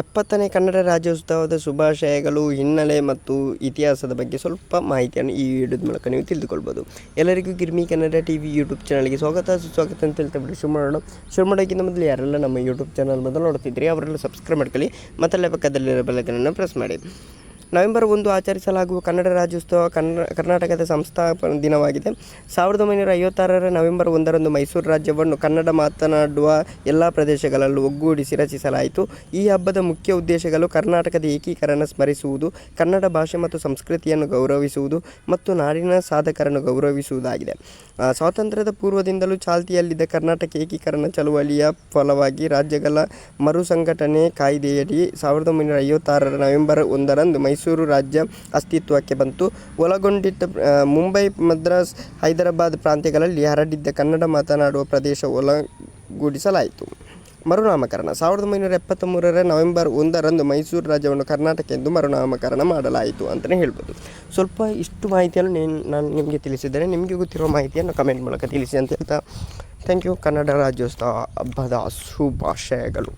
ಎಪ್ಪತ್ತನೇ ಕನ್ನಡ ರಾಜ್ಯೋತ್ಸವದ ಶುಭಾಶಯಗಳು, ಹಿನ್ನೆಲೆ ಮತ್ತು ಇತಿಹಾಸದ ಬಗ್ಗೆ ಸ್ವಲ್ಪ ಮಾಹಿತಿಯನ್ನು ಈ ವಿಡಿಯೋದ ಮೂಲಕ ನೀವು ತಿಳಿದುಕೊಳ್ಬೋದು. ಎಲ್ಲರಿಗೂ Girmi Kannada T V YouTube ಚಾನಲ್ಗೆ ಸ್ವಾಗತ. ಸುಸ್ವಾಗತ ಅಂತ ಹೇಳ್ತಾ ಬಿಡಿ ಶುರು ಮಾಡೋಣ. ಶುರು ಮಾಡೋಕ್ಕಿಂತ ಮೊದಲು ಯಾರೆಲ್ಲ ನಮ್ಮ ಯೂಟ್ಯೂಬ್ ಚಾನಲ್ ಮೊದಲು ನೋಡ್ತಿದ್ರಿ ಅವರೆಲ್ಲ ಸಬ್ಸ್ಕ್ರೈಬ್ ಮಾಡ್ಕೊಳ್ಳಿ. ಮತ್ತಲ್ಲೇ ಪಕ್ಕದಲ್ಲಿರೋ ಬೆಲ್ಲಕನ್ನು ಪ್ರೆಸ್ ಮಾಡಿ. ನವೆಂಬರ್ ಒಂದು ಆಚರಿಸಲಾಗುವ ಕನ್ನಡ ರಾಜ್ಯೋತ್ಸವ ಕನ್ನ ಕರ್ನಾಟಕದ ಸಂಸ್ಥಾಪನ ದಿನವಾಗಿದೆ. ಸಾವಿರದ ಒಂಬೈನೂರ ಐವತ್ತಾರರ ನವೆಂಬರ್ ಒಂದರಂದು ಮೈಸೂರು ರಾಜ್ಯವನ್ನು ಕನ್ನಡ ಮಾತನಾಡುವ ಎಲ್ಲ ಪ್ರದೇಶಗಳಲ್ಲೂ ಒಗ್ಗೂಡಿಸಿ ರಚಿಸಲಾಯಿತು. ಈ ಹಬ್ಬದ ಮುಖ್ಯ ಉದ್ದೇಶಗಳು ಕರ್ನಾಟಕದ ಏಕೀಕರಣ ಸ್ಮರಿಸುವುದು, ಕನ್ನಡ ಭಾಷೆ ಮತ್ತು ಸಂಸ್ಕೃತಿಯನ್ನು ಗೌರವಿಸುವುದು ಮತ್ತು ನಾಡಿನ ಸಾಧಕರನ್ನು ಗೌರವಿಸುವುದಾಗಿದೆ. ಸ್ವಾತಂತ್ರ್ಯದ ಪೂರ್ವದಿಂದಲೂ ಚಾಲ್ತಿಯಲ್ಲಿದ್ದ ಕರ್ನಾಟಕ ಏಕೀಕರಣ ಚಳುವಳಿಯ ಫಲವಾಗಿ ರಾಜ್ಯಗಳ ಮರುಸಂಘಟನೆ ಕಾಯ್ದೆಯಡಿ ಸಾವಿರದ ಒಂಬೈನೂರ ಐವತ್ತಾರರ ನವೆಂಬರ್ ಒಂದರಂದು ಮೈಸೂರು ರಾಜ್ಯ ಅಸ್ತಿತ್ವಕ್ಕೆ ಬಂತು. ಒಳಗೊಂಡಿದ್ದ ಮುಂಬೈ ಮದ್ರಾಸ್ ಹೈದರಾಬಾದ್ ಪ್ರಾಂತ್ಯಗಳಲ್ಲಿ ಹರಡಿದ್ದ ಕನ್ನಡ ಮಾತನಾಡುವ ಪ್ರದೇಶ ಒಳಗೂಡಿಸಲಾಯಿತು. ಮರುನಾಮಕರಣ. ಸಾವಿರದ ಒಂಬೈನೂರ ಎಪ್ಪತ್ತ್ಮೂರರ ನವೆಂಬರ್ ಒಂದರಂದು ಮೈಸೂರು ರಾಜ್ಯವನ್ನು ಕರ್ನಾಟಕ ಎಂದು ಮರುನಾಮಕರಣ ಮಾಡಲಾಯಿತು ಅಂತಲೇ ಹೇಳ್ಬೋದು. ಸ್ವಲ್ಪ ಇಷ್ಟು ಮಾಹಿತಿಯನ್ನು ನಾನು ನಿಮಗೆ ತಿಳಿಸಿದ್ದೇನೆ. ನಿಮಗೆ ಗೊತ್ತಿರುವ ಮಾಹಿತಿಯನ್ನು ಕಮೆಂಟ್ ಮೂಲಕ ತಿಳಿಸಿ ಅಂತ ಹೇಳ್ತಾ, ಥ್ಯಾಂಕ್ ಯು. ಕನ್ನಡ ರಾಜ್ಯೋತ್ಸವ ಹಬ್ಬದ ಶುಭಾಶಯಗಳು.